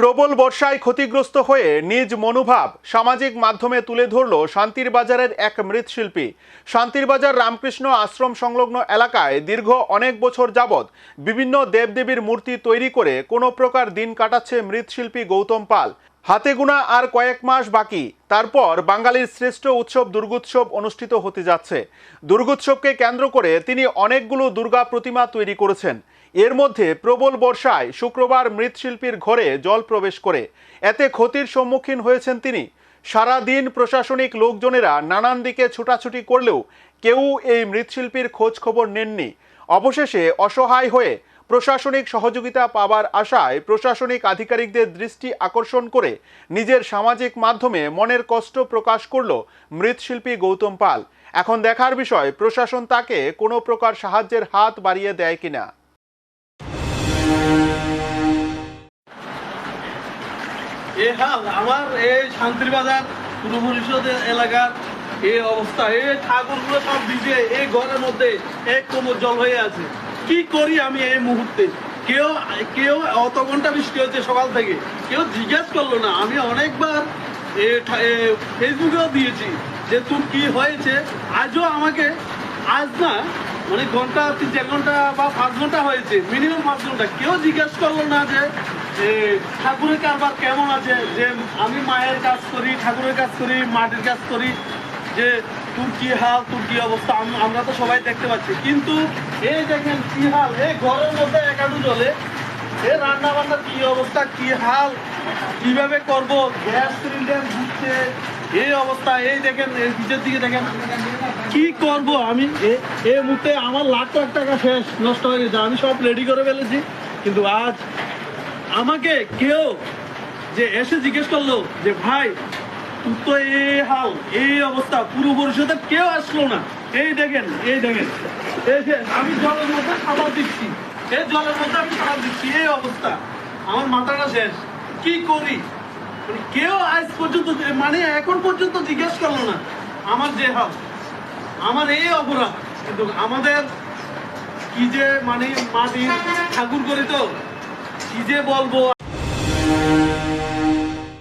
প্রবল বর্ষায় ক্ষতিগ্রস্ত হয়ে নিজ মনোভাব সামাজিক মাধ্যমে তুলে ধরল শান্তির বাজারের এক মৃৎশিল্পী। শান্তির বাজার রামকৃষ্ণ আশ্রম সংলগ্ন এলাকায় দীর্ঘ অনেক বছর যাবৎ বিভিন্ন দেবদেবীর মূর্তি তৈরি করে কোনো প্রকার দিন কাটাচ্ছে মৃৎশিল্পী গৌতম পাল। হাতে গোনা আর কয়েক মাস বাকি। তারপর বাঙালির শ্রেষ্ঠ উৎসব দুর্গোৎসব অনুষ্ঠিত হতে যাচ্ছে। দুর্গোৎসবকে কেন্দ্র করে তিনি অনেকগুলো দুর্গা প্রতিমা তৈরি করেছেন। এর মধ্যে প্রবল বর্ষায় শুক্রবার মৃৎশিল্পীর ঘরে জল প্রবেশ করে। এতে ক্ষতির সম্মুখীন হয়েছেন তিনি। সারা দিন প্রশাসনিক লোকজনেরা নানান দিকে ছুটাছুটি করলেও কেউ এই মৃৎশিল্পীর খোঁজ খবর নেননি। অবশেষে অসহায় হয়ে প্রশাসনিক সহযোগিতা পাবার আশায় প্রশাসনিক আধিকারিকদের দৃষ্টি আকর্ষণ করে নিজের সামাজিক মাধ্যমে মনের কষ্ট প্রকাশ করল মৃৎশিল্পী গৌতম পাল। এখন দেখার বিষয়, প্রশাসন তাকে কোনো প্রকার সাহায্যের হাত বাড়িয়ে দেয় কিনা। এ হাল, আমার এই শান্তির বাজার পূর্ব পরিষদ এলাকার এই অবস্থা, এই ঠাকুরগুলো সব ভিজে, এই ঘরের মধ্যে এক কোমর জল হয়ে আছে। কি করি আমি এই মুহূর্তে? কেউ কেউ অত ঘণ্টা বৃষ্টি হচ্ছে সকাল থেকে, কেউ জিজ্ঞেস করল না। আমি অনেকবার ফেসবুকেও দিয়েছি যে, তোর কি হয়েছে? আজও আমাকে, আজ না মানে ঘণ্টা তিন চার ঘণ্টা বা পাঁচ ঘণ্টা হয়েছে, মিনিমাম পাঁচ ঘণ্টা। কেউ জিজ্ঞেস করল না যে এ, ঠাকুরের কারবার কেমন আছে? যে আমি মায়ের কাজ করি ঠাকুরের কাজ করি মাটির কাজ করি যে তোর কি হাল তোর কি অবস্থা আমরা তো সবাই দেখতে পাচ্ছি। কিন্তু এই দেখেন কি হাল এই ঘরের মধ্যে একাডু জলে এ রান্না বান্নার কি অবস্থা কি হাল কীভাবে করব গ্যাস সিলিন্ডার ঘুরছে এই অবস্থা এই দেখেন এই নিচের দিকে দেখেন কি করব আমি? এই মুহূর্তে আমার লাখ লাখ টাকা শেষ নষ্ট হয়ে গেছে আমি সব রেডি করে ফেলেছি কিন্তু আজ আমাকে কেউ যে এসে জিজ্ঞেস করল যে, ভাই তুই তো এই হাল এই অবস্থা পুরো পরিষদে কেউ আসলো না। এই দেখেন এই দেখেন। আমি জলের মধ্যে খাবার দিচ্ছি। এই জলের মধ্যে আমি খাবার দিচ্ছি, এই অবস্থা। আমার মাথাটা শেষ। কি করি? মানে কেউ আজ পর্যন্ত মানে এখন পর্যন্ত জিজ্ঞেস করল না, আমার যে হাল আমার এই অপরাধ। কিন্তু আমাদের কি যে মানে মাটি ঠাকুর করি তো কি যে বলব?